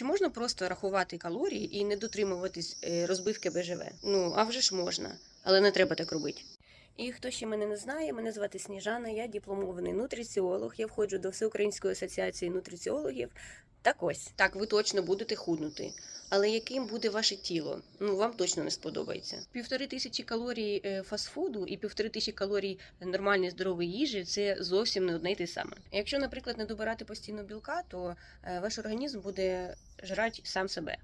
Чи можна просто рахувати калорії і не дотримуватись е, розбивки БЖВ? Ну, а вже ж можна, але не треба так робити. І хто ще мене не знає, мене звати Сніжана, я дипломований нутриціолог. Я входжу до Всеукраїнської асоціації нутриціологів. Так ось, так, ви точно будете худнути. Але яким буде ваше тіло? Ну вам точно не сподобається. Півтори тисячі калорій е, фастфуду і півтори тисячі калорій нормальної здорової їжі це зовсім не одне й те саме. Якщо, наприклад, не добирати постійно білка, то е, ваш організм буде жрати сам себе.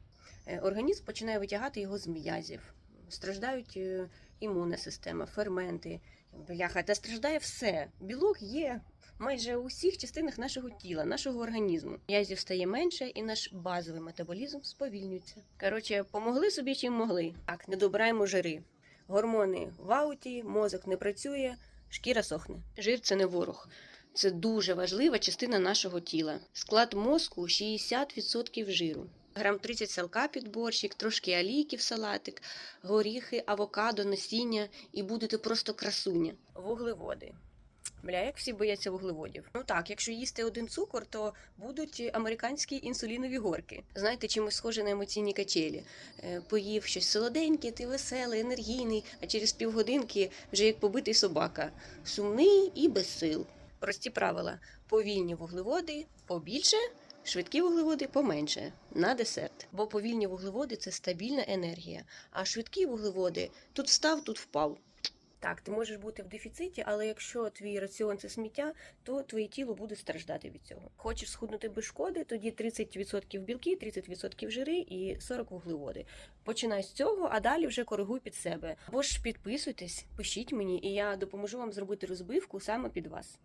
Е, Організм починає витягати його з м'язів. Страждають імунна система, ферменти, бляха, та страждає все. Білок є майже у всіх частинах нашого тіла, нашого організму. М'язів стає менше, і наш базовий метаболізм сповільнюється. Коротше, помогли собі чим могли. Так, не добираємо жири. Гормони в ауті, мозок не працює, шкіра сохне. Жир це не ворог. Це дуже важлива частина нашого тіла. Склад мозку 60% жиру. Грам 30 салка під борщик, трошки алійки в салатик, горіхи, авокадо, насіння і будете просто красуня. Вуглеводи. Бля, як всі бояться вуглеводів. Ну так, якщо їсти один цукор, то будуть американські інсулінові горки. Знаєте, чимось схоже на емоційні качелі. Е, Поїв щось солоденьке, ти веселий, енергійний, а через півгодинки вже як побитий собака. Сумний і без сил. Прості правила: повільні вуглеводи побільше, швидкі вуглеводи поменше на десерт. Бо повільні вуглеводи це стабільна енергія, а швидкі вуглеводи тут встав, тут впав. Так, ти можеш бути в дефіциті, але якщо твій раціон це сміття, то твоє тіло буде страждати від цього. Хочеш схуднути без шкоди, тоді 30% білки, 30% жири і 40 вуглеводи. Починай з цього, а далі вже коригуй під себе. Або ж підписуйтесь, пишіть мені, і я допоможу вам зробити розбивку саме під вас.